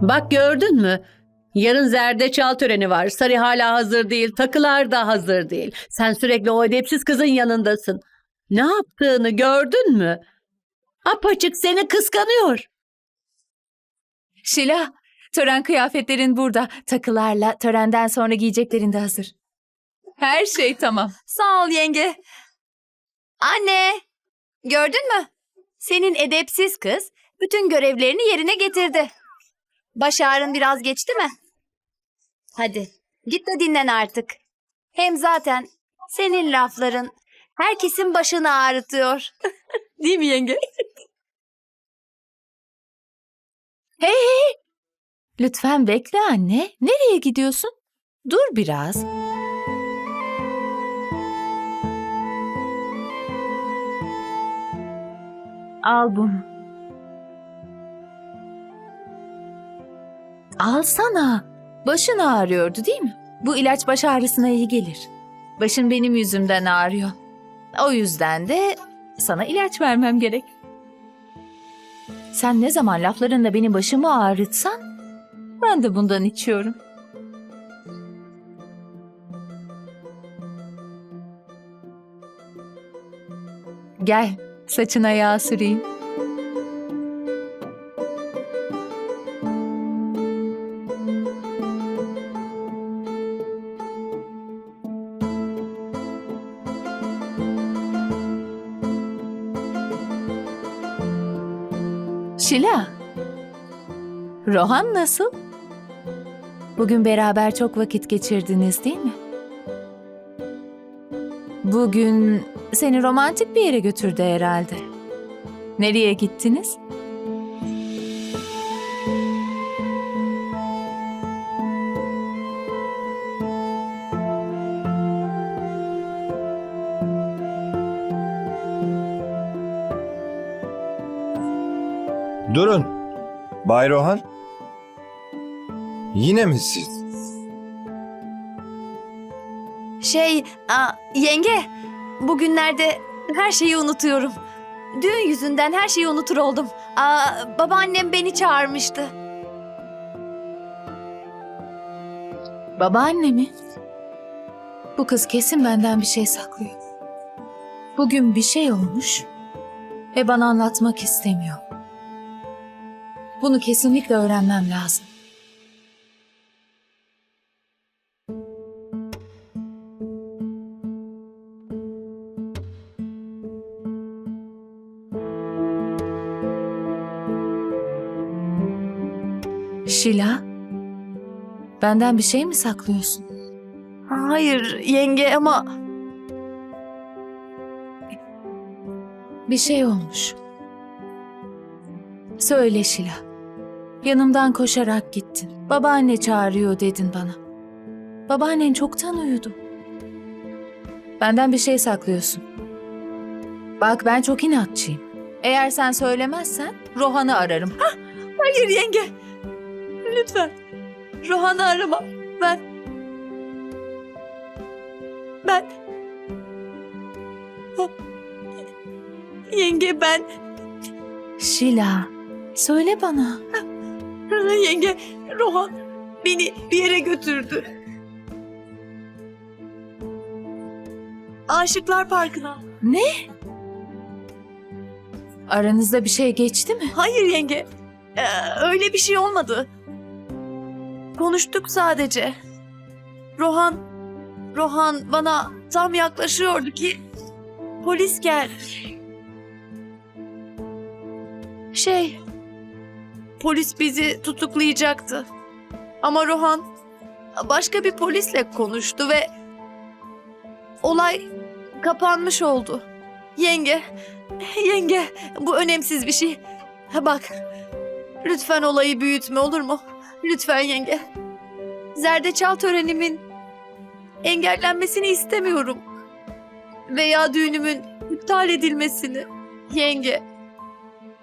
Bak gördün mü? Yarın zerdeçal töreni var. Sarı hala hazır değil. Takılar da hazır değil. Sen sürekli o edepsiz kızın yanındasın. Ne yaptığını gördün mü? Apaçık seni kıskanıyor. Şila, tören kıyafetlerin burada. Takılarla törenden sonra giyeceklerin de hazır. Her şey tamam. Sağ ol yenge. Anne, gördün mü? Senin edepsiz kız bütün görevlerini yerine getirdi. Baş ağrın biraz geçti mi? Hadi git de dinlen artık. Hem zaten senin lafların herkesin başını ağrıtıyor. Değil mi yenge? Lütfen bekle anne. Nereye gidiyorsun? Dur biraz. Al bunu. Alsana. Başın ağrıyordu değil mi? Bu ilaç baş ağrısına iyi gelir. Başın benim yüzümden ağrıyor. O yüzden de sana ilaç vermem gerek. Sen ne zaman laflarınla benim başımı ağrıtsan ben de bundan içiyorum. Gel, saçına yağ süreyim. Şila, Rohan nasıl? Bugün beraber çok vakit geçirdiniz değil mi? Bugün seni romantik bir yere götürdü herhalde. Nereye gittiniz? Durun. Bay Rohan. Yine mi siz? Şey, aa, yenge, bugünlerde her şeyi unutuyorum. Düğün yüzünden her şeyi unutur oldum. Aa, babaannem beni çağırmıştı. Babaanne mi? Bu kız kesin benden bir şey saklıyor. Bugün bir şey olmuş ve bana anlatmak istemiyor. Bunu kesinlikle öğrenmem lazım. Şila, benden bir şey mi saklıyorsun? Hayır yenge ama Bir şey olmuş. Söyle Şila. Yanımdan koşarak gittin. Babaanne çağırıyor dedin bana. Babaannen çoktan uyudu. Benden bir şey saklıyorsun. Bak ben çok inatçıyım. Eğer sen söylemezsen Rohan'ı ararım. hayır yenge. Lütfen. Rohan'ı arama. Ben ben Yenge ben Şila, söyle bana. Yenge Rohan beni bir yere götürdü. Aşıklar Parkı'na. Ne? Aranızda bir şey geçti mi? Hayır yenge. Ee, öyle bir şey olmadı. Konuştuk sadece. Rohan Rohan bana tam yaklaşıyordu ki polis geldi. Şey polis bizi tutuklayacaktı. Ama Rohan başka bir polisle konuştu ve olay kapanmış oldu. Yenge, yenge bu önemsiz bir şey. Bak, lütfen olayı büyütme olur mu? Lütfen yenge. Zerdeçal törenimin engellenmesini istemiyorum. Veya düğünümün iptal edilmesini. Yenge,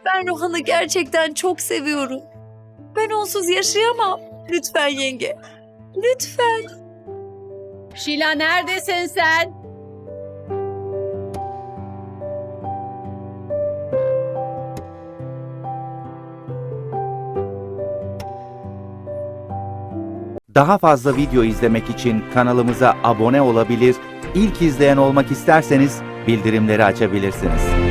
ben Rohan'ı gerçekten çok seviyorum. Ben onsuz yaşayamam. Lütfen yenge. Lütfen. Şila neredesin sen? Daha fazla video izlemek için kanalımıza abone olabilir, ilk izleyen olmak isterseniz bildirimleri açabilirsiniz.